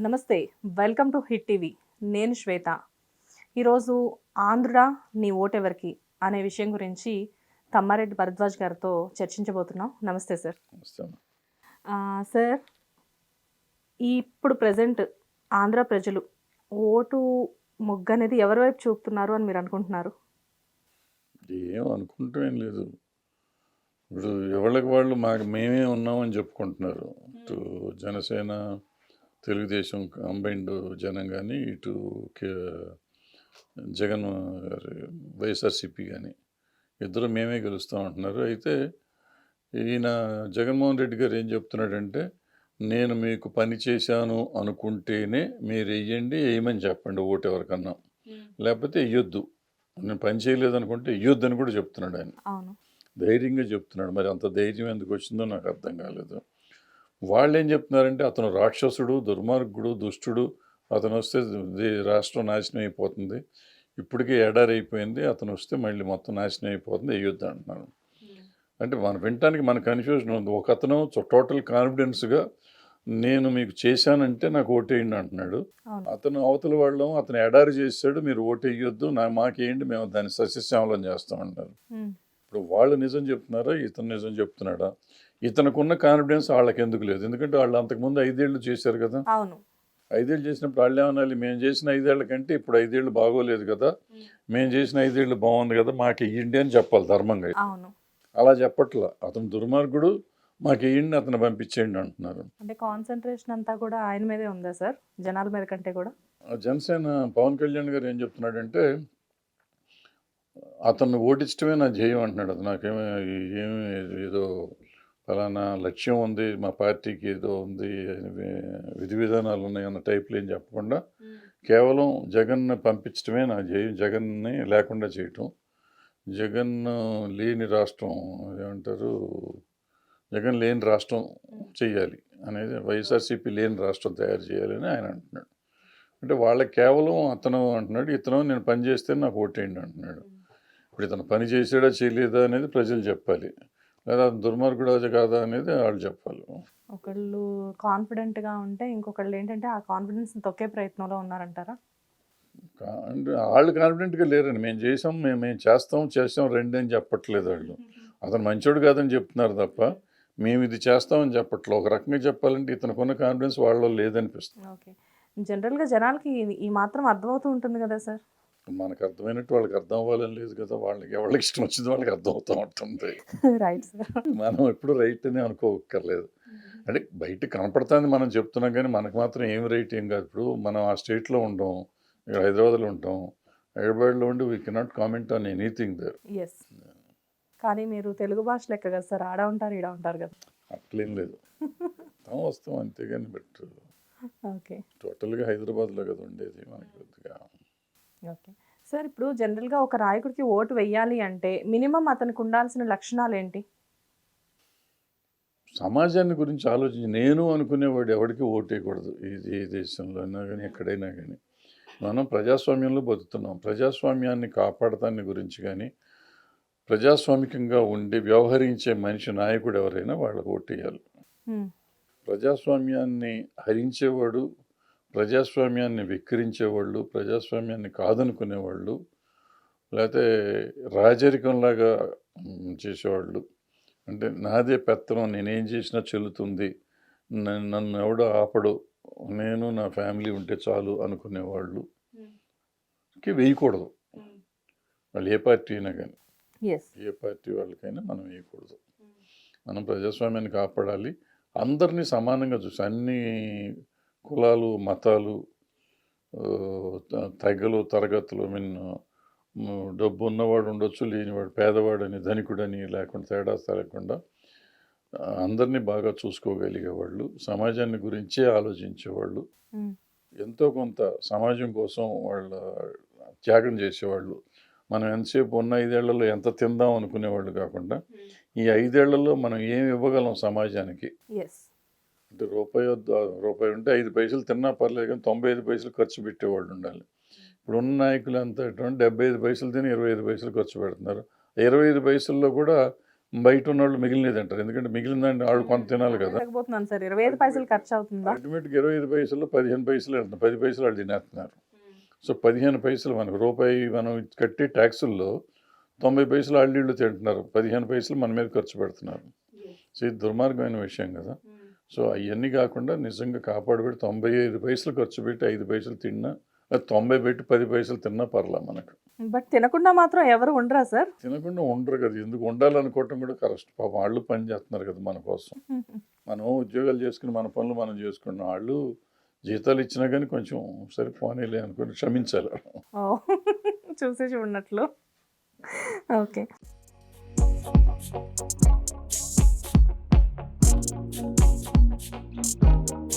నమస్తే welcome to hit TV. నేను శ్వేత. ఈరోజు ఆంధ్రుడా నీ ఓటెవరికి అనే విషయం గురించి తమ్మారెడ్డి భరద్వాజ్ గారితో చర్చించబోతున్నాం. నమస్తే సార్. సార్ ఇప్పుడు ప్రజెంట్ ఆంధ్ర ప్రజలు ఓటు మొగ్గు అనేది ఎవరి వైపు చూపుతున్నారు అని మీరు అనుకుంటున్నారు? ఏం అనుకుంటాం ఏం లేదు. ఇప్పుడు ఎవరికి వాళ్ళు మాకు మేమే ఉన్నామని చెప్పుకుంటున్నారు. ఇటు జనసేన తెలుగుదేశం కంబైండ్ జనం కానీ ఇటు జగన్ గారి వైఎస్ఆర్సిపి కానీ ఇద్దరు మేమే గెలుస్తాం అంటున్నారు. అయితే ఈయన జగన్మోహన్ రెడ్డి గారు ఏం చెప్తున్నాడంటే నేను మీకు పని చేశాను అనుకుంటేనే మీరు వెయ్యండి వేయమని చెప్పండి ఓటు ఎవరికన్నా. లేకపోతే వెయ్యొద్దు నేను పని చేయలేదు అనుకుంటే వెయ్యొద్దు అని కూడా చెప్తున్నాడు ఆయన. ధైర్యంగా చెప్తున్నాడు. మరి అంత ధైర్యం ఎందుకు వచ్చిందో నాకు అర్థం కాలేదు. వాళ్ళు ఏం చెప్తున్నారంటే అతను రాక్షసుడు దుర్మార్గుడు దుష్టుడు అతను వస్తే రాష్ట్రం నాశనం అయిపోతుంది. ఇప్పటికే ఎడారి అయిపోయింది అతను వస్తే మళ్ళీ మొత్తం నాశనం అయిపోతుంది వేయొద్దు అంటున్నాను అంటే మనం వినటానికి మన కన్ఫ్యూజన్ ఉంది. ఒక అతను టోటల్ కాన్ఫిడెన్స్గా నేను మీకు చేశానంటే నాకు ఓటేయండి అంటున్నాడు. అతను అవతల వాళ్ళం అతను ఎడారి చేశాడు మీరు ఓటు వేయొద్దు నా మాకేయండి మేము దాన్ని సస్యశ్యామలం చేస్తామంటారు ఉమ్, ఇప్పుడు వాళ్ళు నిజం చెప్తున్నారా ఇతను నిజం చెప్తున్నాడా? ఇతనుకున్న కాన్ఫిడెన్స్ వాళ్ళకి ఎందుకు లేదు. ఎందుకంటే వాళ్ళు అంతకుముందు ఐదేళ్ళు చేశారు కదా. అవును. ఐదేళ్ళు చేసినప్పుడు వాళ్ళు ఏమనాలి మేము చేసిన ఐదేళ్ళ కంటే ఇప్పుడు ఐదేళ్ళు బాగోలేదు కదా. మేము చేసిన ఐదేళ్ళు బాగుంది కదా. మాకు ఇయ్యండి అని చెప్పాలి ధర్మంగా. అలా చెప్పట్లా. అతను దుర్మార్గుడు. మాకు ఇయ్యండి అతను పంపించేయండి అంటున్నారు. అంటే కాన్సన్ట్రేషన్ అంతా కూడా ఆయన మీదే ఉందా సార్? జనాల మీద కంటే కూడా? జనసేన పవన్ కళ్యాణ్ గారు ఏం చెప్తున్నాడంటే అతన్ని ఓడించడమే నా ధ్యేయం అంటున్నాడు. అది నాకేమీ ఏమి ఏదో ఫలానా లక్ష్యం ఉంది మా పార్టీకి ఏదో ఉంది విధి విధానాలు ఉన్నాయి అన్న టైప్లో ఏం చెప్పకుండా కేవలం జగన్ను పంపించడమే నా ధ్యేయం. జగన్ని లేకుండా చేయటం జగన్ లేని రాష్ట్రం ఏమంటారు జగన్ లేని రాష్ట్రం చేయాలి అనేది వైఎస్ఆర్సీపీ లేని రాష్ట్రం తయారు చేయాలని ఆయన అంటున్నాడు. అంటే వాళ్ళకి కేవలం అతను అంటున్నాడు ఇతను నేను పని చేస్తే నాకు ఓటేయండి అంటున్నాడు. ఇప్పుడు ఇతను పని చేసాడా చేయలేదా అనేది ప్రజలు చెప్పాలి. లేదా దుర్మార్గుడా కాదా అనేది వాళ్ళు చెప్పాలి. ఒకళ్ళు కాన్ఫిడెంట్గా ఉంటే ఇంకొకళ్ళు ఏంటంటే ఆ కాన్ఫిడెన్స్ తొక్కే ప్రయత్నంలో ఉన్నారంటారా? అంటే వాళ్ళు కాన్ఫిడెంట్గా లేరండి. మేము చేసాం మేము మేము చేస్తాం చేస్తాం రెండు అని చెప్పట్లేదు వాళ్ళు అతను మంచోడు కాదని చెప్తున్నారు తప్ప మేము ఇది చేస్తామని చెప్పట్లేదు ఒక రకంగా చెప్పాలంటే ఇతనుకున్న కాన్ఫిడెన్స్ వాళ్ళలో లేదనిపిస్తుంది. ఓకే. జనరల్గా జనాలకి ఈ మాత్రం అర్థమవుతూ ఉంటుంది కదా సార్? మనకు అర్థమైనట్టు వాళ్ళకి అర్థం అవ్వాలని లేదు కదా వాళ్ళకి ఎవరికి ఇష్టం వచ్చింది వాళ్ళకి అర్థం అవుతూ ఉంటుంది. రైట్ సార్ మనం ఎప్పుడు రైట్ అని అనుకోక్కర్లేదు. అంటే బయట కనపడుతుంది మనం చెప్తున్నాం కానీ మనకు మాత్రం ఏం రైట్ ఏం కాదు. ఇప్పుడు మనం ఆ స్టేట్లో ఉంటాం ఇక్కడ హైదరాబాద్లో ఉంటాం హైదరాబాద్లో ఉండి we cannot comment on anything there is కానీ మీరు తెలుగు భాష లెక్క కదా సార్ ఆడ ఉంటారు ఈడ ఉంటారు కదా. అట్లేం లేదు. వస్తాం వస్తాం అంతేగాని బట్ ఓకే టోటల్గా హైదరాబాద్లో కదా ఉండేది మనకి కొద్దిగా. ఓకే. సార్ ఇప్పుడు జనరల్గా ఒక నాయకుడికి ఓటు వెయ్యాలి అంటే మినిమం అతనికి ఉండాల్సిన లక్షణాలు ఏంటి సమాజాన్ని గురించి ఆలోచించి నేను అనుకునేవాడు ఎవరికి ఓటేయకూడదు ఈ ఏ దేశంలో అయినా కానీ ఎక్కడైనా కానీ మనం ప్రజాస్వామ్యంలో బతుకుతున్నాం. ప్రజాస్వామ్యాన్ని కాపాడటాన్ని గురించి కానీ ప్రజాస్వామికంగా ఉండి వ్యవహరించే మనిషి నాయకుడు ఎవరైనా వాళ్ళకు ఓటేయాలి హ్మ్, ప్రజాస్వామ్యాన్ని హరించేవాడు ప్రజాస్వామ్యాన్ని విక్రించేవాళ్ళు ప్రజాస్వామ్యాన్ని కాదనుకునేవాళ్ళు లేకపోతే రాజరికంలాగా చేసేవాళ్ళు. అంటే నాదే పెత్తనం నేనేం చేసినా చెల్లుతుంది నన్ను ఎవడో ఆపడు నేను నా ఫ్యామిలీ ఉంటే చాలు అనుకునేవాళ్ళు. కి వేయకూడదు. వాళ్ళు ఏ పార్టీ అయినా కానీ. ఏ పార్టీ వాళ్ళకైనా మనం వేయకూడదు. మనం ప్రజాస్వామ్యాన్ని కాపాడాలి. అందరినీ సమానంగా చూసి అన్ని కులాలు మతాలు తెగలు తరగతులు మీన్ డబ్బు ఉన్నవాడు ఉండొచ్చు లేనివాడు పేదవాడని ధనికుడని లేకుండా తేడా లేకుండా ఆ, అందరినీ బాగా చూసుకోగలిగేవాళ్ళు సమాజాన్ని గురించే ఆలోచించేవాళ్ళు ఎంతో కొంత సమాజం కోసం వాళ్ళ త్యాగం చేసేవాళ్ళు. మనం ఎంతసేపు ఉన్న ఐదేళ్ళలో ఎంత తిందాం అనుకునేవాళ్ళు కాకుండా ఈ ఐదేళ్ళలో మనం ఏం ఇవ్వగలం సమాజానికి? అంటే రూపాయి రూపాయి ఉంటే ఐదు పైసలు తిన్నా పర్లేదు కానీ తొంభై ఐదు పైసలు ఖర్చు పెట్టేవాళ్ళు ఉండాలి. ఇప్పుడు ఉన్న నాయకులు అంతా ఎటువంటి డెబ్బై ఐదు పైసలు తిని ఇరవై ఐదు పైసలు ఖర్చు పెడుతున్నారు. ఇరవై ఐదు పైసల్లో కూడా బయట ఉన్న వాళ్ళు మిగిలినది తింటారు ఎందుకంటే మిగిలిన దాన్ని వాళ్ళు కొంత తినాలి కదా. లేకపోతున్నాను సార్. ఇరవై ఐదు పైసలు ఖర్చు అవుతుందా? అల్టిమేట్గా ఇరవై ఐదు పైసలు పదిహేను పైసలు వెళ్తుంది పది పైసలు వాళ్ళు తినేస్తున్నారు. సో పదిహేను పైసలు మనకు రూపాయి మనం కట్టే ట్యాక్సుల్లో తొంభై పైసలు వీళ్ళు తింటున్నారు. పదిహేను పైసలు మన మీద ఖర్చు పెడుతున్నారు. సో ఇది దుర్మార్గమైన విషయం కదా. సో అవన్నీ కాకుండా నిజంగా కాపాడబెట్టి తొంభై ఐదు పైసలు ఖర్చు పెట్టి ఐదు పైసలు తిన్నా తొంభై పెట్టి పది పైసలు తిన్నా పర్లా మనకు. బట్ తినకుండా మాత్రం ఎవరు ఉండరా సార్? తినకుండా ఉండరు కదా ఎందుకు ఉండాలనుకోవటం కూడా కరెక్ట్. పాపం వాళ్ళు పని చేస్తున్నారు కదా మన కోసం. మనం ఉద్యోగాలు చేసుకుని మన పనులు మనం చేసుకున్న. వాళ్ళు జీతాలు ఇచ్చినా కానీ కొంచెం సరే పోనీలే అనుకుని క్షమించాలి చూసి చూడనట్లు ఓకే. Thank you.